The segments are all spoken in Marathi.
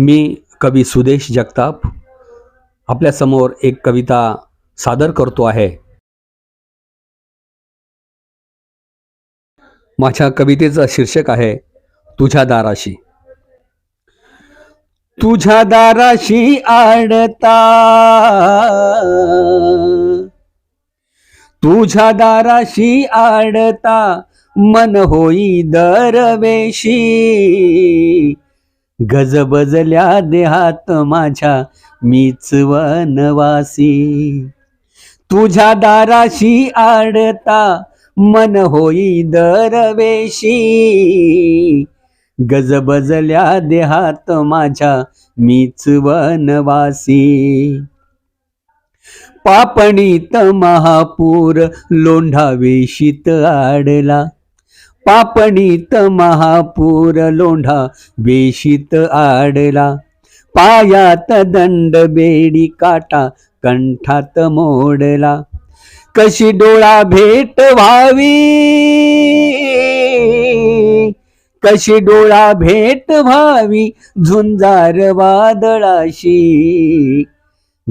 मी कवी सुदेश जगताप आपल्यासमोर एक कविता सादर करतो आहे. माझ्या कवितेचं शीर्षक आहे तुझ्या दाराशी. तुझ्या दाराशी आडता. तुझ्या दाराशी आडता मन होई दरवेशी. गजबजल्या देहात माझ्या मीच वनवासी. तुझ्या दाराशी आडता मन होई दरवेशी. गजबजल्या देहात माझ्या मीच वनवासी. पापणीत महापूर लोंढा वेशीत आडला. पापणीत महापूर लोंढा वेशीत आडला. पायात दंड बेडी काटा कंठात मोडला. कशी डोळा भेट व्हावी? कशी डोळा भेट व्हावी? झुंजार वादळाशी.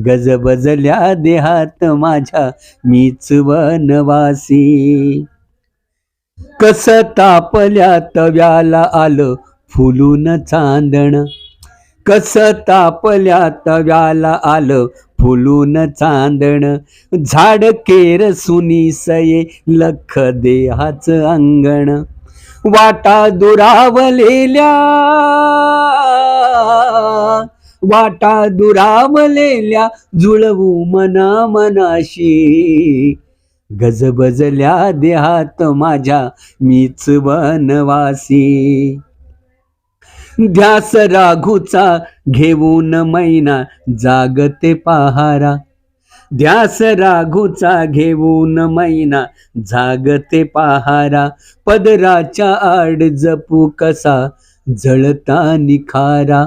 गजबजल्या देहात माझ्या मीच वनवासी. कस तापल्या तव्याला आलं फुलून चांदण? कस तापल्या तव्याला आलं फुलून चांदण? झाड केर सुनी सये लख देहाच अंगण. वाटा दुरावलेल्या वाटा दुरावलेल्या जुळवू मना मनाशी गजबजल्या देहात माझ्या मीच वनवासी. ध्यास राघूचा घेऊन मैना जागते पहारा. ध्यास राघूचा घेऊन मैना जागते पहारा. पदराच्या आड जपू कसा जळता निखारा.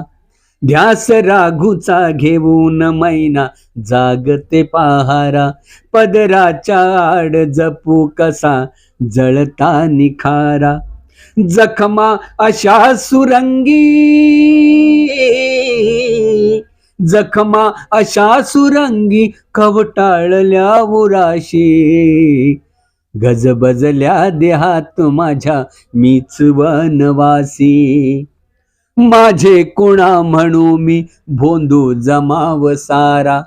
ध्यास राघूचा घेऊन मैना जागते पहारा. पदराच्या आड जपू कसा जळता निखारा. जखमा अशा सुरंगी. जखमा अशा सुरंगी कवटाळल्या उराशी. गजबजल्या देहात माझ्या मीच वनवासी. माझे कुणा म्हणू मी भोंदू जमाव सारा.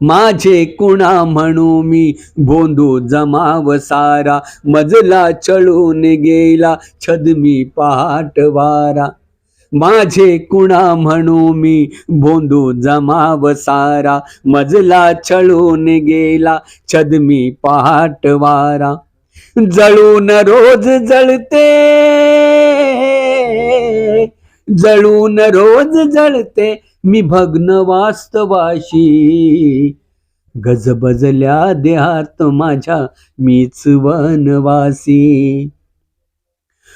माझे कुणा म्हणू मी भोंदू जमाव सारा. मजला चळून गेला छदमी पहाट वारा. माझे कुणा म्हणू मी भोंदू जमाव सारा. मजला चळून गेला छदमी पहाट वारा. जळून रोज जळते जळून रोज जळते मी भग्न वास्तवाशी. गजबजल्या देहात माझ्या मीच वनवासी.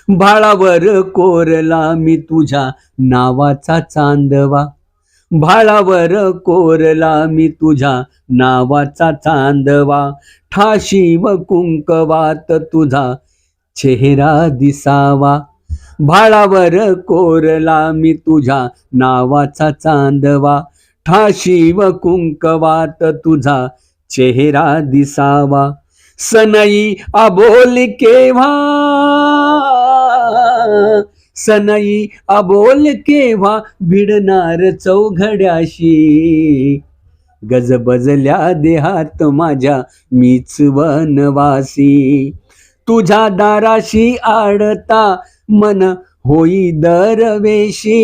भाळावर कोरला मी तुझ्या नावाचा चांदवा. भाळावर कोरला मी तुझ्या नावाचा चांदवा. ठाशी व कुंकवात तुझा चेहरा दिसावा. भाळावर कोरला मी तुझ्या नावाचा चांदवा. ठाशी व कुंकवात तुझा चेहरा दिसावा. सनई अबोल केव्हा? सनई अबोल केव्हा भिडणार चौघड्याशी? गजबजल्या देहात माझ्या मीच वनवासी. तुझ्या दाराशी आडता मन होई दरवेशी.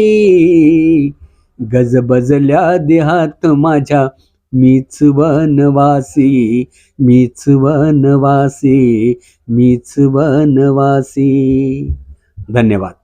गजबजल्या देहात माझ्या मीच वनवासी मीच वनवासी मीच वनवासी. धन्यवाद.